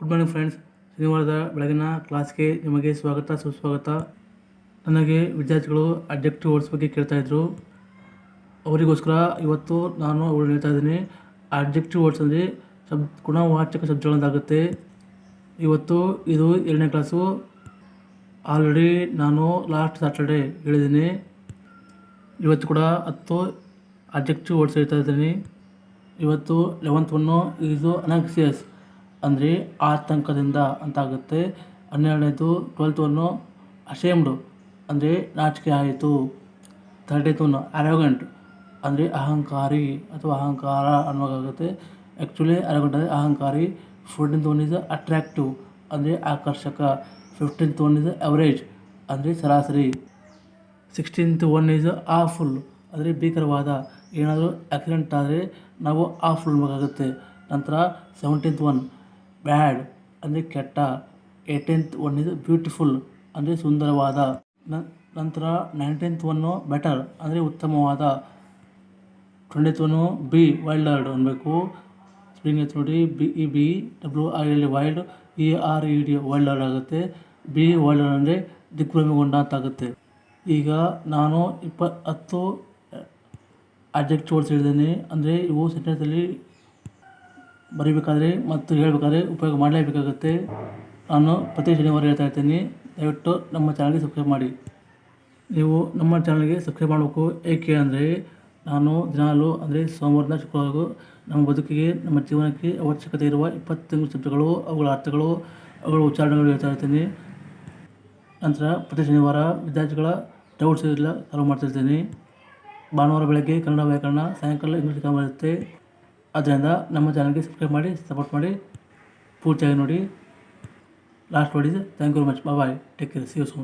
Good morning friends ಶನಿವಾರದ ಬೆಳಗಿನ ಕ್ಲಾಸ್ಗೆ ನಿಮಗೆ ಸ್ವಾಗತ, ಸುಸ್ವಾಗತ. ನನಗೆ ವಿದ್ಯಾರ್ಥಿಗಳು ಅಡ್ಜೆಕ್ಟಿವ್ ವರ್ಡ್ಸ್ ಬಗ್ಗೆ ಕೇಳ್ತಾ ಇದ್ರು. ಅವರಿಗೋಸ್ಕರ ಇವತ್ತು ನಾನು ಅವ್ರು ಹೇಳ್ತಾ ಇದ್ದೀನಿ. ಅಡ್ಜೆಕ್ಟಿವ್ ವರ್ಡ್ಸ್ ಅಂದರೆ ಶಬ್ ಗುಣವಾಚಕ ಶಬ್ದಗಳಂತಾಗುತ್ತೆ ಇವತ್ತು ಇದು ಎರಡನೇ ಕ್ಲಾಸು ಆಲ್ರೆಡಿ ನಾನು ಲಾಸ್ಟ್ ಸ್ಯಾಟರ್ಡೇ ಹೇಳಿದ್ದೀನಿ. ಇವತ್ತು ಕೂಡ ಹತ್ತು ಅಡ್ಜೆಕ್ಟಿವ್ ವರ್ಡ್ಸ್ ಹೇಳ್ತಾ ಇದ್ದೀನಿ. ಇವತ್ತು ಲೆವೆಂತ್ ಒನ್ನು ಇದು ಅನಾಕ್ಸಿಯಸ್ ಅಂದರೆ ಆತಂಕದಿಂದ ಅಂತಾಗುತ್ತೆ. ಹನ್ನೆರಡನೇದು ಟ್ವೆಲ್ತ್ ಒನ್ನು ಅಶೇಮ್ಡು, ಅಂದರೆ ನಾಚಿಕೆ ಆಯಿತು. ಥರ್ಟೀತ್ ಒನ್ನು ಅರೋಗಂಟ್ ಅಂದರೆ ಅಹಂಕಾರಿ ಅಥವಾ ಅಹಂಕಾರ ಅನ್ನೋಕ್ಕಾಗುತ್ತೆ ಆ್ಯಕ್ಚುಲಿ ಅರೋಗಂಟ್ ಅಂದರೆ ಅಹಂಕಾರಿ. ಫೋರ್ಟೀನ್ತ್ ಒನ್ ಇಸ್ ಅಟ್ರ್ಯಾಕ್ಟಿವ್ ಅಂದರೆ ಆಕರ್ಷಕ. ಫಿಫ್ಟೀನ್ತ್ ಒನ್ ಇಸ್ ಅವರೇಜ್ ಅಂದರೆ ಸರಾಸರಿ. ಸಿಕ್ಸ್ಟೀನ್ತ್ ಒನ್ ಈಸ್ ಆಫುಲ್ ಅಂದರೆ ಭೀಕರವಾದ. ಏನಾದರೂ ಆಕ್ಸಿಡೆಂಟ್ ಆದರೆ ನಾವು ಆಫುಲ್ ಅನ್ಬೇಕಾಗುತ್ತೆ ನಂತರ ಸೆವೆಂಟೀನ್ತ್ ಒನ್ ಬ್ಯಾಡ್ ಅಂದರೆ ಕೆಟ್ಟ. ಏಯ್ಟೀನ್ತ್ ಒನ್ ಇಸ್ ಬ್ಯೂಟಿಫುಲ್ ಅಂದರೆ ಸುಂದರವಾದ. ನಂತರ ನೈನ್ಟೀನ್ತ್ ಒನ್ನು ಬೆಟರ್ ಅಂದರೆ ಉತ್ತಮವಾದ. ಟ್ವೆಂಟಿತ್ ಒನ್ನು ಬಿ ವೈಲ್ಡ್ ಅನ್ಬೇಕು. ಸ್ಪ್ರಿಂಗ್ ಎತ್ ನೋಡಿ B E B W R L wild E R E D wild wildered ಆಗುತ್ತೆ. ಬಿ ವೈಲ್ಡರ್ ಅಂದರೆ ದಿಗ್ಭ್ರಮೆಗೊಂಡ ಅಂತ ಆಗುತ್ತೆ. ಈಗ ನಾನು ಇಪ್ಪ ಹತ್ತು ಅಡ್ಜೆಕ್ಟ್ ಹೇಳಿದ್ದೀನಿ ಅಂದರೆ ಇವು ಸೆಂಟೆನ್ಸಲ್ಲಿ ಬರೀಬೇಕಾದ್ರೆ ಮತ್ತು ಹೇಳಬೇಕಾದ್ರೆ ಉಪಯೋಗ ಮಾಡಲೇಬೇಕಾಗುತ್ತೆ. ನಾನು ಪ್ರತಿ ಶನಿವಾರ ಹೇಳ್ತಾ ಇರ್ತೀನಿ, ದಯವಿಟ್ಟು ನಮ್ಮ ಚಾನಲ್ಗೆ ಸಬ್ಸ್ಕ್ರೈಬ್ ಮಾಡಿ. ನೀವು ನಮ್ಮ ಚಾನಲ್ಗೆ ಸಬ್ಸ್ಕ್ರೈಬ್ ಮಾಡಬೇಕು. ಏಕೆ ಅಂದರೆ ನಾನು ದಿನಾಲು ಅಂದರೆ ಸೋಮವಾರದಿಂದ ಶುಕ್ರವಾರ ನಮ್ಮ ಬದುಕಿಗೆ, ನಮ್ಮ ಜೀವನಕ್ಕೆ ಅವಶ್ಯಕತೆ ಇರುವ ಇಪ್ಪತ್ತೆಂಟು ಶಬ್ದಗಳು, ಅವುಗಳ ಅರ್ಥಗಳು, ಅವುಗಳ ಉಚ್ಚಾರಣೆಗಳು ಹೇಳ್ತಾ ಇರ್ತೀನಿ. ನಂತರ ಪ್ರತಿ ಶನಿವಾರ ವಿದ್ಯಾರ್ಥಿಗಳ ಡೌಟ್ಸ್ ಎಲ್ಲ ಸಾಲ್ವ್ ಮಾಡ್ತಿರ್ತೀನಿ ಭಾನುವಾರ ಬೆಳಗ್ಗೆ ಕನ್ನಡ ವ್ಯಾಕರಣ, ಸಾಯಂಕಾಲ ಇಂಗ್ಲೀಷ್ ಕಾಮ ಇರುತ್ತೆ. ಆದ್ದರಿಂದ ನಮ್ಮ ಚಾನಲ್ಗೆ ಸಬ್ಸ್ಕ್ರೈಬ್ ಮಾಡಿ ಸಪೋರ್ಟ್ ಮಾಡಿ, ಪೂರ್ತಿಯಾಗಿ ನೋಡಿ. Last word is thank you very much bye take care see you soon